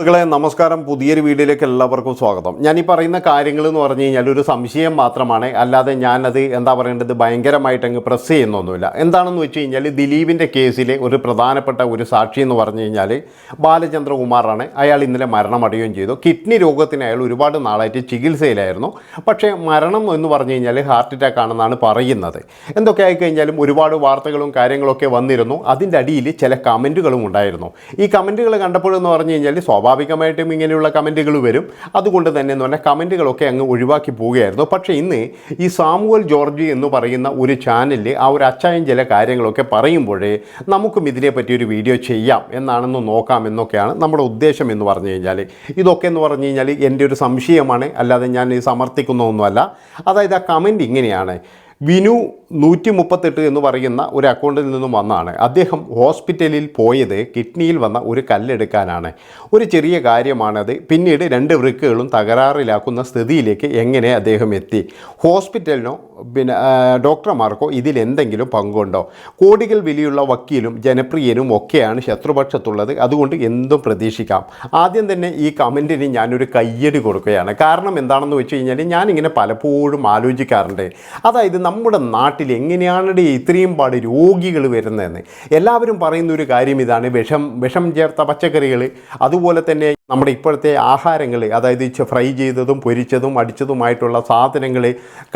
സുഹൃത്തുക്കളെ നമസ്കാരം. പുതിയൊരു വീഡിയോയിലേക്ക് എല്ലാവർക്കും സ്വാഗതം. ഞാൻ ഈ പറയുന്ന കാര്യങ്ങൾ എന്ന് പറഞ്ഞു കഴിഞ്ഞാൽ ഒരു സംശയം മാത്രമാണ്. അല്ലാതെ ഞാനത് എന്താ പറയേണ്ടത്? ഭയങ്കരമായിട്ട് അങ്ങ് പ്രസ് ചെയ്യുന്നൊന്നുമില്ല. എന്താണെന്ന് വെച്ച് കഴിഞ്ഞാൽ ദിലീപിന്റെ കേസിലെ ഒരു പ്രധാനപ്പെട്ട ഒരു സാക്ഷി എന്ന് പറഞ്ഞു കഴിഞ്ഞാൽ ബാലചന്ദ്രകുമാറാണ്. അയാൾ ഇന്നലെ മരണമടയുകയും ചെയ്തു. കിഡ്നി രോഗത്തിന് അയാൾ ഒരുപാട് നാളായിട്ട് ചികിത്സയിലായിരുന്നു. പക്ഷേ മരണം എന്ന് പറഞ്ഞു കഴിഞ്ഞാൽ ഹാർട്ട് അറ്റാക്ക് ആണെന്നാണ് പറയുന്നത്. എന്തൊക്കെ ആയിക്കഴിഞ്ഞാലും ഒരുപാട് വാർത്തകളും കാര്യങ്ങളൊക്കെ വന്നിരുന്നു. അതിന്റെ അടിയിൽ ചില കമന്റുകളും ഉണ്ടായിരുന്നു. ഈ കമന്റുകൾ കണ്ടപ്പോഴെന്ന് പറഞ്ഞു കഴിഞ്ഞാൽ സ്വാഭാവികമായിട്ടും ഇങ്ങനെയുള്ള കമന്റുകൾ വരും. അതുകൊണ്ട് തന്നെ എന്ന് പറഞ്ഞാൽ കമന്റുകളൊക്കെ അങ്ങ് ഒഴിവാക്കി പോവുകയായിരുന്നു. പക്ഷേ ഇന്ന് ഈ സാമുവൽ ജോർജ് എന്ന് പറയുന്ന ഒരു ചാനലിൽ ആ ഒരു അച്ചായൻ ചില കാര്യങ്ങളൊക്കെ പറയുമ്പോഴേ നമുക്കും ഇതിനെപ്പറ്റി ഒരു വീഡിയോ ചെയ്യാം എന്നാണെന്ന് നോക്കാം എന്നൊക്കെയാണ് നമ്മുടെ ഉദ്ദേശം എന്ന് പറഞ്ഞു കഴിഞ്ഞാൽ ഇതൊക്കെ എന്ന് പറഞ്ഞു കഴിഞ്ഞാൽ എന്റെ ഒരു സംശയമാണ്. അല്ലാതെ ഞാൻ ഇത് സമർത്ഥിക്കുന്നൊന്നുമല്ല. അതായത് ആ കമന്റ് ഇങ്ങനെയാണ്. വിനു നൂറ്റി മുപ്പത്തെട്ട് എന്ന് പറയുന്ന ഒരു അക്കൗണ്ടിൽ നിന്നും വന്നാണ്. അദ്ദേഹം ഹോസ്പിറ്റലിൽ പോയത് കിഡ്നിയിൽ വന്ന ഒരു കല്ലെടുക്കാനാണ്. ഒരു ചെറിയ കാര്യമാണത്. പിന്നീട് രണ്ട് വൃക്കുകളും തകരാറിലാക്കുന്ന സ്ഥിതിയിലേക്ക് എങ്ങനെ അദ്ദേഹം എത്തി? ഹോസ്പിറ്റലിനോ പിന്നെ ഡോക്ടർമാർക്കോ ഇതിൽ എന്തെങ്കിലും പങ്കുണ്ടോ? കോടികൾ വിലയുള്ള വക്കീലും ജനപ്രിയനും ഒക്കെയാണ് ശത്രുപക്ഷത്തുള്ളത്. അതുകൊണ്ട് എന്തും പ്രതീക്ഷിക്കാം. ആദ്യം തന്നെ ഈ കമന്റിന് ഞാനൊരു കയ്യടി കൊടുക്കുകയാണ്. കാരണം എന്താണെന്ന് വെച്ച് കഴിഞ്ഞാൽ ഞാനിങ്ങനെ പലപ്പോഴും ആലോചിക്കാറുണ്ട്. അതായത് നമ്മുടെ നാട്ടിൽ എങ്ങനെയാണ് ഇത്രയും പാട് രോഗികൾ വരുന്നതെന്ന്? എല്ലാവരും പറയുന്ന ഒരു കാര്യം ഇതാണ് വിഷം വിഷം ചേർത്ത പച്ചക്കറികൾ അതുപോലെ തന്നെ നമ്മുടെ ഇപ്പോഴത്തെ ആഹാരങ്ങൾ അതായത് ഫ്രൈ ചെയ്തതും പൊരിച്ചതും അടിച്ചതുമായിട്ടുള്ള സാധനങ്ങൾ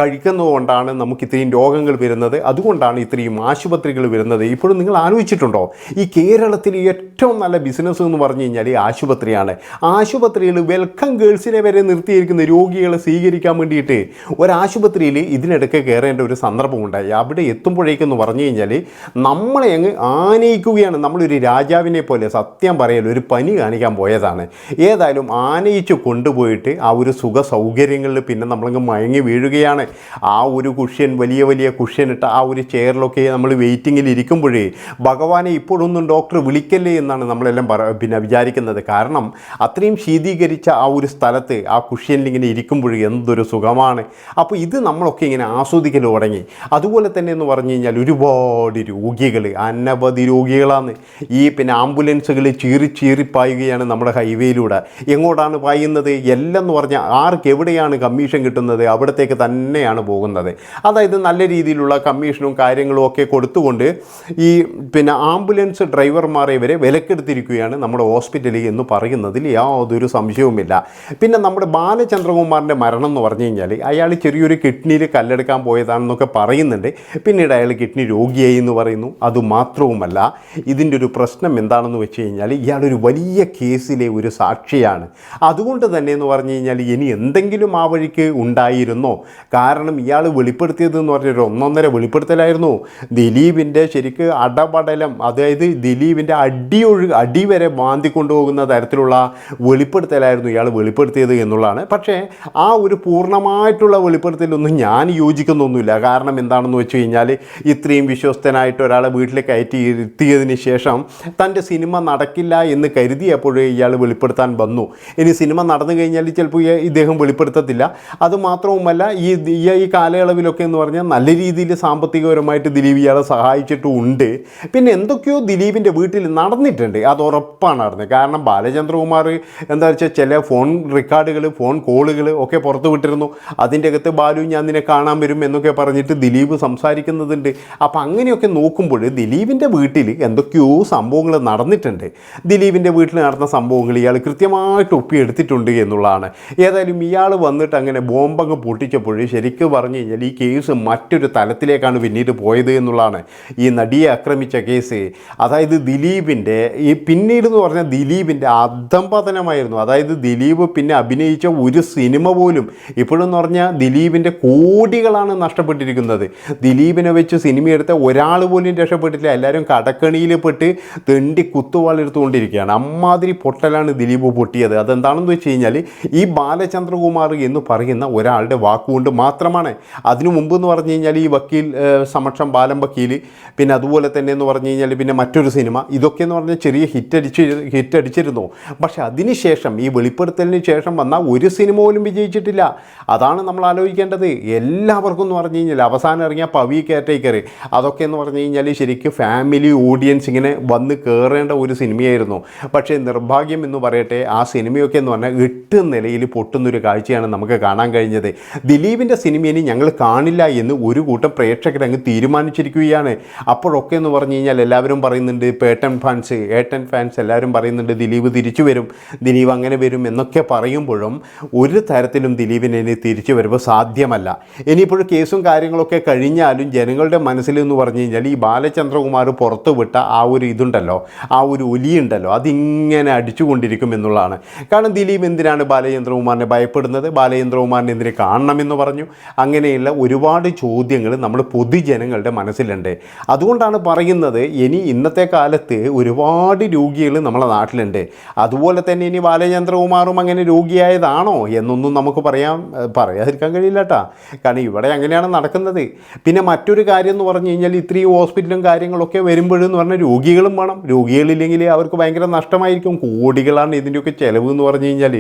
കഴിക്കുന്നതുകൊണ്ടാണ് നമുക്ക് ഇത്രയും രോഗങ്ങൾ വരുന്നത്. അതുകൊണ്ടാണ് ഇത്രയും ആശുപത്രികൾ വരുന്നത്. ഇപ്പോഴും നിങ്ങൾ ആലോചിച്ചിട്ടുണ്ടോ? ഈ കേരളത്തിൽ ഏറ്റവും നല്ല ബിസിനസ് എന്ന് പറഞ്ഞു കഴിഞ്ഞാൽ ഈ ആശുപത്രിയാണ്. ആശുപത്രിയിൽ വെൽക്കം ഗേൾസിനെ വരെ നിർത്തിയിരിക്കുന്ന രോഗികളെ സ്വീകരിക്കാൻ വേണ്ടിയിട്ട് ഒരാശുപത്രിയിൽ ഇതിനിടയ്ക്ക് കയറേണ്ട ഒരു സന്ദർഭമുണ്ടായി. അവിടെ എത്തുമ്പോഴേക്കെന്ന് പറഞ്ഞു കഴിഞ്ഞാൽ നമ്മളെ അങ്ങ് ആനയിക്കുകയാണ്. നമ്മളൊരു രാജാവിനെ പോലെ സത്യം പറയൽ ഒരു പനി കാണിക്കാൻ പോയതാണ്. ഏതായാലും ആനയിച്ച് കൊണ്ടുപോയിട്ട് ആ ഒരു സുഖ സൗകര്യങ്ങളിൽ പിന്നെ നമ്മളങ്ങ് മയങ്ങി വീഴുകയാണ്. ആ ഒരു കുഷ്യൻ വലിയ വലിയ കുഷ്യൻ ഇട്ട ആ ഒരു ചെയറിലൊക്കെ നമ്മൾ വെയിറ്റിങ്ങിൽ ഇരിക്കുമ്പോഴേ ഭഗവാനെ ഇപ്പോഴൊന്നും ഡോക്ടർ വിളിക്കല്ലേ എന്നാണ് നമ്മളെല്ലാം പറ പിന്നെ വിചാരിക്കുന്നത്. കാരണം അത്രയും ശീതീകരിച്ച ആ ഒരു സ്ഥലത്ത് ആ കുഷ്യനിൽ ഇങ്ങനെ ഇരിക്കുമ്പോഴേ എന്തൊരു സുഖമാണ്. അപ്പോൾ ഇത് നമ്മളൊക്കെ ഇങ്ങനെ ആസ്വദിക്കൽ തുടങ്ങി. അതുപോലെ തന്നെ എന്ന് പറഞ്ഞു കഴിഞ്ഞാൽ ഒരുപാട് രോഗികൾ അനവധി രോഗികളാണ്. ഈ പിന്നെ ആംബുലൻസുകൾ ചീറി ചീറിപ്പായുകയാണ് നമ്മുടെ ഹൈവേയിലൂടെ എങ്ങോട്ടാണ് പായുന്നത്? എല്ലാം എന്ന് പറഞ്ഞാൽ ആർക്ക് എവിടെയാണ് കമ്മീഷൻ കിട്ടുന്നത്? അവിടത്തേക്ക് തന്നെയാണ് പോകുന്നത്. അതായത് നല്ല രീതിയിലുള്ള കമ്മീഷനും കാര്യങ്ങളും ഒക്കെ കൊടുത്തുകൊണ്ട് ഈ പിന്നെ ആംബുലൻസ് ഡ്രൈവർമാരെ വരെ വിലക്കെടുത്തിരിക്കുകയാണ് നമ്മുടെ ഹോസ്പിറ്റലിൽ എന്ന് പറയുന്നതിൽ യാതൊരു സംശയവുമില്ല. പിന്നെ നമ്മുടെ ബാലചന്ദ്രകുമാറിന്റെ മരണം എന്ന് പറഞ്ഞു കഴിഞ്ഞാൽ അയാൾ ചെറിയൊരു കിഡ്നിയിൽ കല്ലെടുക്കാൻ പോയതാണെന്നൊക്കെ പറയുന്നുണ്ട്. പിന്നീട് അയാൾ കിഡ്നി രോഗിയായി എന്ന് പറയുന്നു. അതുമാത്രവുമല്ല ഇതിന്റെ ഒരു പ്രശ്നം എന്താണെന്ന് വെച്ച് കഴിഞ്ഞാൽ ഇയാളൊരു വലിയ കേസിലെ ഒരു സാക്ഷിയാണ്. അതുകൊണ്ട് തന്നെ എന്ന് പറഞ്ഞു കഴിഞ്ഞാൽ ഇനി എന്തെങ്കിലും ആ വഴിക്ക് ഉണ്ടായിരുന്നോ? കാരണം ഇയാൾ വെളിപ്പെടുത്തിയത് എന്ന് പറഞ്ഞൊരു ഒന്നൊന്നര വെളിപ്പെടുത്തലായിരുന്നു. ദിലീപിന്റെ ശരിക്ക് അടപടലം അതായത് ദിലീപിന്റെ അടിയൊഴു അടി വരെ മാന്തി കൊണ്ടുപോകുന്ന തരത്തിലുള്ള വെളിപ്പെടുത്തലായിരുന്നു ഇയാൾ വെളിപ്പെടുത്തിയത് എന്നുള്ളതാണ്. പക്ഷേ ആ ഒരു പൂർണമായിട്ടുള്ള വെളിപ്പെടുത്തലൊന്നും ഞാൻ യോജിക്കുന്നൊന്നുമില്ല. കാരണം എന്താണെന്ന് വെച്ച് കഴിഞ്ഞാൽ ഇത്രയും വിശ്വസ്തനായിട്ട് ഒരാളെ വീട്ടിൽ കയറ്റി ഇരുത്തിയതിന് ശേഷം തന്റെ സിനിമ നടക്കില്ല എന്ന് കരുതിയപ്പോഴേ ഇയാൾ വെളിപ്പെടുത്താൻ വന്നു. ഇനി സിനിമ നടന്നു കഴിഞ്ഞാൽ ചിലപ്പോൾ ഇദ്ദേഹം വെളിപ്പെടുത്തത്തില്ല. അതുമാത്രവുമല്ല ഈ ഈ കാലയളവിലൊക്കെ എന്ന് പറഞ്ഞാൽ നല്ല രീതിയിൽ സാമ്പത്തികപരമായിട്ട് ദിലീപ് ഇയാളെ സഹായിച്ചിട്ടുമുണ്ട്. പിന്നെ എന്തൊക്കെയോ ദിലീപിന്റെ വീട്ടിൽ നടന്നിട്ടുണ്ട്. അത് ഉറപ്പാണ് നടന്നത് കാരണം ബാലചന്ദ്രകുമാർ എന്താ വെച്ചാൽ ചില ഫോൺ റെക്കോർഡുകൾ ഫോൺ കോളുകൾ ഒക്കെ പുറത്തു വിട്ടിരുന്നു. അതിന്റെ അകത്ത് ബാലു ഞാൻ നിന്നെ കാണാൻ വരും എന്നൊക്കെ പറഞ്ഞിട്ട് ദിലീപ് സംസാരിക്കുന്നതുണ്ട്. അപ്പം അങ്ങനെയൊക്കെ നോക്കുമ്പോൾ ദിലീപിന്റെ വീട്ടിൽ എന്തൊക്കെയോ സംഭവങ്ങൾ നടന്നിട്ടുണ്ട്. ദിലീപിന്റെ വീട്ടിൽ നടന്ന സംഭവങ്ങൾ ഇയാൾ കൃത്യമായിട്ട് ഒപ്പിയെടുത്തിട്ടുണ്ട് എന്നുള്ളതാണ്. ഏതായാലും ഇയാൾ വന്നിട്ട് അങ്ങനെ ബോംബങ്ങ് പൊട്ടിച്ചപ്പോൾ ശരിക്കും പറഞ്ഞു കഴിഞ്ഞാൽ ഈ കേസ് മറ്റൊരു തലത്തിലേക്കാണ് പിന്നീട് പോയത് എന്നുള്ളതാണ് ഈ നടിയെ ആക്രമിച്ച കേസ്. അതായത് ദിലീപിന്റെ ഈ പിന്നീട് എന്ന് പറഞ്ഞാൽ ദിലീപിന്റെ അധംപതനമായിരുന്നു. അതായത് ദിലീപ് പിന്നെ അഭിനയിച്ച ഒരു സിനിമ പോലും ഇപ്പോഴെന്ന് പറഞ്ഞാൽ ദിലീപിന്റെ കോടികളാണ് നഷ്ടപ്പെട്ടിരിക്കുന്നത്. ദിലീപിനെ വെച്ച് സിനിമ എടുത്ത ഒരാൾ പോലും രക്ഷപ്പെട്ടില്ല എല്ലാവരും കടക്കണിയിൽ പെട്ട് തെണ്ടി കുത്തുവാളെടുത്തുകൊണ്ടിരിക്കുകയാണ്. അമ്മാതിരി പൊട്ടലാണ് ദിലീപ്. പൊട്ടിയത്. അതെന്താണെന്ന് വെച്ച് കഴിഞ്ഞാൽ ഈ ബാലചന്ദ്രകുമാർ എന്ന് പറയുന്ന ഒരാളുടെ വാക്കുകൊണ്ട് മാത്രമാണ്. അതിനു മുമ്പ് എന്ന് പറഞ്ഞു കഴിഞ്ഞാൽ ഈ വക്കീൽ സമക്ഷം ബാലം വക്കീൽ പിന്നെ അതുപോലെ തന്നെ എന്ന് പറഞ്ഞു കഴിഞ്ഞാൽ പിന്നെ മറ്റൊരു സിനിമ ഇതൊക്കെ എന്ന് പറഞ്ഞാൽ ചെറിയ ഹിറ്റ് അടിച്ച് ഹിറ്റ് അടിച്ചിരുന്നു. പക്ഷേ അതിനുശേഷം ഈ വെളിപ്പെടുത്തലിന് ശേഷം വന്ന ഒരു സിനിമ പോലും വിജയിച്ചിട്ടില്ല. അതാണ് നമ്മൾ ആലോചിക്കേണ്ടത്. എല്ലാവർക്കും എന്ന് പറഞ്ഞു കഴിഞ്ഞാൽ അവസാനം ഇറങ്ങിയ പവി കെയർടേക്കർ അതൊക്കെ എന്ന് പറഞ്ഞു കഴിഞ്ഞാൽ ശരിക്കും ഫാമിലി ഓഡിയൻസ് ഇങ്ങനെ വന്ന് കയറേണ്ട ഒരു സിനിമയായിരുന്നു. പക്ഷേ നിർഭാഗ്യം എന്ന് പറയട്ടെ ആ സിനിമയൊക്കെ എന്ന് പറഞ്ഞാൽ എട്ട് നിലയിൽ പൊട്ടുന്നൊരു കാഴ്ചയാണ് നമുക്ക് കാണാൻ കഴിഞ്ഞത്. ദിലീപിന്റെ സിനിമയിനി ഞങ്ങൾ കാണില്ല എന്ന് ഒരു കൂട്ടം പ്രേക്ഷകർ അങ്ങ് തീരുമാനിച്ചിരിക്കുകയാണ്. അപ്പോഴൊക്കെ എന്ന് പറഞ്ഞു കഴിഞ്ഞാൽ എല്ലാവരും പറയുന്നുണ്ട് പേട്ടൻ ഫാൻസ് ഏട്ടൻ ഫാൻസ് എല്ലാവരും പറയുന്നുണ്ട് ദിലീപ് തിരിച്ചു വരും ദിലീപ് അങ്ങനെ വരും എന്നൊക്കെ പറയുമ്പോഴും ഒരു തരത്തിലും ദിലീപിന് ഇനി തിരിച്ചു വരുമ്പോൾ സാധ്യമല്ല. ഇനിയിപ്പോൾ കേസും കാര്യങ്ങളൊക്കെ കഴിഞ്ഞാലും ജനങ്ങളുടെ മനസ്സിൽ എന്ന് പറഞ്ഞു കഴിഞ്ഞാൽ ഈ ബാലചന്ദ്രകുമാർ പുറത്തു വിട്ട ആ ഒരു ഇതുണ്ടല്ലോ ആ ഒരു ഒലിയുണ്ടല്ലോ അതിങ്ങനെ അടിച്ചുകൊണ്ടിരിക്കും. എന്നുള്ളതാണ് കാരണം ദിലീപ് എന്തിനാണ് ബാലചന്ദ്രകുമാറിനെ ഭയപ്പെടുന്നത്? ബാലചന്ദ്രകുമാറിനെ എന്തിനെ കാണണമെന്ന് പറഞ്ഞു. അങ്ങനെയുള്ള ഒരുപാട് ചോദ്യങ്ങൾ നമ്മൾ പൊതുജനങ്ങളുടെ മനസ്സിലുണ്ട്. അതുകൊണ്ടാണ് പറയുന്നത് ഇനി ഇന്നത്തെ കാലത്ത് ഒരുപാട് രോഗികൾ നമ്മളെ നാട്ടിലുണ്ട്. അതുപോലെ തന്നെ ഇനി ബാലചന്ദ്രകുമാറും അങ്ങനെ രോഗിയായതാണോ എന്നൊന്നും നമുക്ക് പറയാൻ പറയാതിരിക്കാൻ കഴിയില്ല കാരണം ഇവിടെ അങ്ങനെയാണ് നടക്കുന്നത്. പിന്നെ മറ്റൊരു കാര്യം എന്ന് പറഞ്ഞു കഴിഞ്ഞാൽ ഇത്രയും ഹോസ്പിറ്റലും കാര്യങ്ങളൊക്കെ വരുമ്പോഴെന്ന് പറഞ്ഞാൽ രോഗികളും വേണം. രോഗികളില്ലെങ്കിൽ അവർക്ക് ഭയങ്കര നഷ്ടമായിരിക്കും. കോടികളാണ് ഇതിന്റെയൊക്കെ ചിലവ് എന്ന് പറഞ്ഞു കഴിഞ്ഞാൽ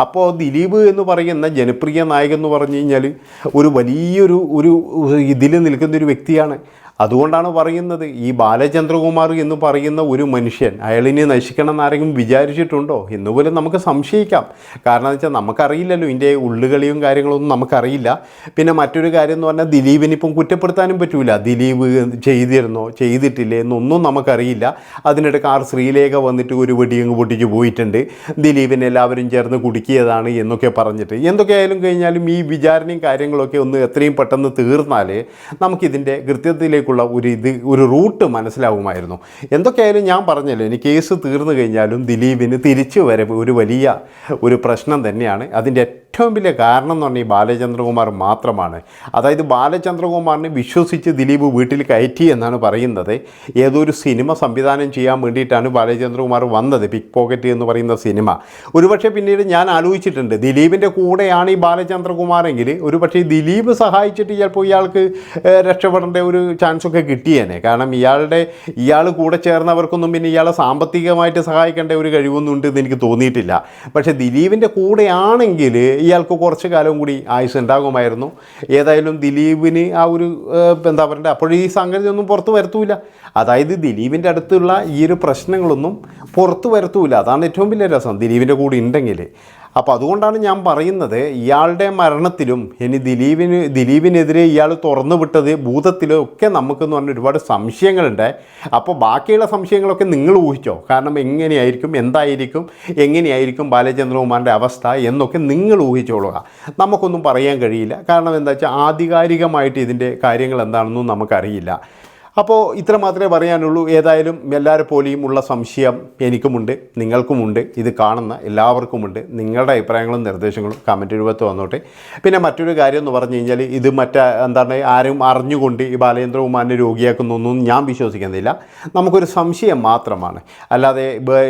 അപ്പോൾ ദിലീപ് എന്ന് പറയുന്ന ജനപ്രിയ നായകൻ എന്ന് പറഞ്ഞു കഴിഞ്ഞാൽ ഒരു വലിയൊരു ഒരു ഇതിൽ നിൽക്കുന്ന ഒരു വ്യക്തിയാണ്. അതുകൊണ്ടാണ് പറയുന്നത് ഈ ബാലചന്ദ്രകുമാർ എന്ന് പറയുന്ന ഒരു മനുഷ്യൻ അയാളിനെ നശിക്കണം എന്നാരെങ്കിലും വിചാരിച്ചിട്ടുണ്ടോ? എന്നുപോലും നമുക്ക് സംശയിക്കാം. കാരണം എന്ന് വെച്ചാൽ നമുക്കറിയില്ലല്ലോ ഇതിന്റെ ഉള്ളുകളിയും കാര്യങ്ങളൊന്നും നമുക്കറിയില്ല. പിന്നെ മറ്റൊരു കാര്യം എന്ന് പറഞ്ഞാൽ ദിലീപിനിപ്പം കുറ്റപ്പെടുത്താനും പറ്റൂല. ദിലീപ് ചെയ്തിരുന്നോ ചെയ്തിട്ടില്ലേ എന്നൊന്നും നമുക്കറിയില്ല. അതിനിടയ്ക്ക് കാർ ശ്രീലേഖ വന്നിട്ട് ഒരു വെടിയങ്ങ് പൊട്ടിച്ച് പോയിട്ടുണ്ട്. ദിലീപിനെ എല്ലാവരും ചേർന്ന് കുടുക്കിയതാണ് എന്നൊക്കെ പറഞ്ഞിട്ട്. എന്തൊക്കെയായാലും കഴിഞ്ഞാലും ഈ വിചാരണയും കാര്യങ്ങളൊക്കെ ഒന്ന് എത്രയും പെട്ടെന്ന് തീർന്നാൽ നമുക്കിതിന്റെ കൃത്യത്തിലേക്കുള്ള ഒരു ഇത് ഒരു റൂട്ട് മനസ്സിലാവുമായിരുന്നു. എന്തൊക്കെയായാലും ഞാൻ പറഞ്ഞല്ലോ ഇനി കേസ് തീർന്നു കഴിഞ്ഞാലും ദിലീപിന് തിരിച്ചു വരവ് ഒരു വലിയ ഒരു പ്രശ്നം തന്നെയാണ്. അതിന്റെ ഏറ്റവും വലിയ കാരണം എന്ന് പറഞ്ഞാൽ ഈ ബാലചന്ദ്രകുമാർ മാത്രമാണ്. അതായത് ബാലചന്ദ്രകുമാറിനെ വിശ്വസിച്ച് ദിലീപ് വീട്ടിൽ കയറ്റി എന്നാണ് പറയുന്നത്. ഏതൊരു സിനിമ സംവിധാനം ചെയ്യാൻ വേണ്ടിയിട്ടാണ് ബാലചന്ദ്രകുമാർ വന്നത് പിക് പോക്കറ്റ് എന്ന് പറയുന്ന സിനിമ. ഒരുപക്ഷെ പിന്നീട് ഞാൻ ആലോചിച്ചിട്ടുണ്ട് ദിലീപിന്റെ കൂടെയാണ് ഈ ബാലചന്ദ്രകുമാറെങ്കിൽ ഒരുപക്ഷെ ദിലീപ് സഹായിച്ചിട്ട് ചിലപ്പോൾ ഇയാൾക്ക് രക്ഷപ്പെടേണ്ട ഒരു ചാൻസൊക്കെ കിട്ടിയേനെ. കാരണം ഇയാളുടെ ഇയാൾ കൂടെ ചേർന്നവർക്കൊന്നും പിന്നെ ഇയാളെ സാമ്പത്തികമായിട്ട് സഹായിക്കേണ്ട ഒരു കഴിവൊന്നും ഉണ്ടെന്ന് എനിക്ക് തോന്നിയിട്ടില്ല. പക്ഷേ ദിലീപിന്റെ കൂടെയാണെങ്കിൽ ഇയാൾക്ക് കുറച്ച് കാലം കൂടി ആയുസ് ഉണ്ടാകുമായിരുന്നു. ഏതായാലും ദിലീപിന് ആ ഒരു എന്താ പറയണ്ടേ അപ്പോഴും ഈ സംഗതി ഒന്നും പുറത്ത് വരുത്തൂല. അതായത് ദിലീപിന്റെ അടുത്തുള്ള ഈ ഒരു പ്രശ്നങ്ങളൊന്നും പുറത്ത് വരുത്തൂല. അതാണ് ഏറ്റവും വലിയ രസം. ദിലീപിന്റെ കൂടെ ഉണ്ടെങ്കിൽ അപ്പോൾ അതുകൊണ്ടാണ് ഞാൻ പറയുന്നത് ഇയാളുടെ മരണത്തിലും ഇനി ദിലീപിന് ദിലീപിനെതിരെ ഇയാൾ തുറന്നു വിട്ടത് ഭൂതത്തിലും ഒക്കെ നമുക്കെന്ന് പറഞ്ഞ ഒരുപാട് സംശയങ്ങളുണ്ട്. അപ്പോൾ ബാക്കിയുള്ള സംശയങ്ങളൊക്കെ നിങ്ങൾ ഊഹിച്ചോ? കാരണം എങ്ങനെയായിരിക്കും എന്തായിരിക്കും എങ്ങനെയായിരിക്കും ബാലചന്ദ്രകുമാറിന്റെ അവസ്ഥ എന്നൊക്കെ നിങ്ങൾ ഊഹിച്ചോളുക. നമുക്കൊന്നും പറയാൻ കഴിയില്ല. കാരണം എന്താ വെച്ചാൽ ആധികാരികമായിട്ട് ഇതിന്റെ കാര്യങ്ങൾ എന്താണെന്നും നമുക്കറിയില്ല. അപ്പോൾ ഇത്ര മാത്രമേ പറയാനുള്ളൂ. ഏതായാലും എല്ലാവരെ പോലെയും ഉള്ള സംശയം എനിക്കുമുണ്ട് നിങ്ങൾക്കുമുണ്ട് ഇത് കാണുന്ന എല്ലാവർക്കുമുണ്ട്. നിങ്ങളുടെ അഭിപ്രായങ്ങളും നിർദ്ദേശങ്ങളും കമന്റ് രൂപത്തിൽ വന്നോട്ടെ. പിന്നെ മറ്റൊരു കാര്യം എന്ന് പറഞ്ഞു കഴിഞ്ഞാൽ ഇത് മറ്റേ എന്താണ് ആരും അറിഞ്ഞുകൊണ്ട് ഈ ബാലേന്ദ്രകുമാറിനെ രോഗിയാക്കുന്നൊന്നും ഞാൻ വിശ്വസിക്കുന്നില്ല. നമുക്കൊരു സംശയം മാത്രമാണ്. അല്ലാതെ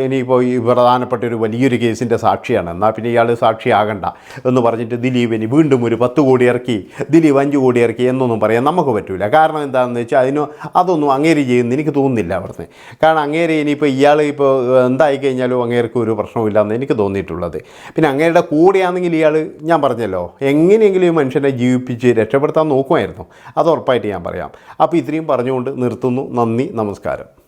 ഇനിയിപ്പോൾ ഈ പ്രധാനപ്പെട്ട ഒരു വലിയൊരു കേസിന്റെ സാക്ഷിയാണ്. എന്നാൽ പിന്നെ ഇയാൾ സാക്ഷിയാകണ്ട എന്ന് പറഞ്ഞിട്ട് ദിലീപിന് വീണ്ടും ഒരു പത്ത് കോടി ഇറക്കി ദിലീപ് അഞ്ച് കോടി ഇറക്കി എന്നൊന്നും പറയാൻ നമുക്ക് പറ്റില്ല കാരണം എന്താണെന്ന് വെച്ചാൽ അതിന് അതൊന്നും അങ്ങേര് ചെയ്യുമെന്ന് എനിക്ക് തോന്നുന്നില്ല അവിടുന്ന്. കാരണം അങ്ങേര് ഇനിയിപ്പോൾ ഇയാൾ ഇപ്പോൾ എന്തായി കഴിഞ്ഞാലും അങ്ങേർക്ക് ഒരു പ്രശ്നമില്ലാന്ന് എനിക്ക് തോന്നിയിട്ടുള്ളത്. പിന്നെ അങ്ങേരുടെ കൂടെയാണെങ്കിൽ ഇയാൾ ഞാൻ പറഞ്ഞല്ലോ എങ്ങനെയെങ്കിലും ഈ മനുഷ്യനെ ജീവിപ്പിച്ച് രക്ഷപ്പെടുത്താൻ നോക്കുമായിരുന്നു. അത് ഉറപ്പായിട്ട് ഞാൻ പറയാം. അപ്പോൾ ഇത്രയും പറഞ്ഞുകൊണ്ട് നിർത്തുന്നു. നന്ദി നമസ്കാരം.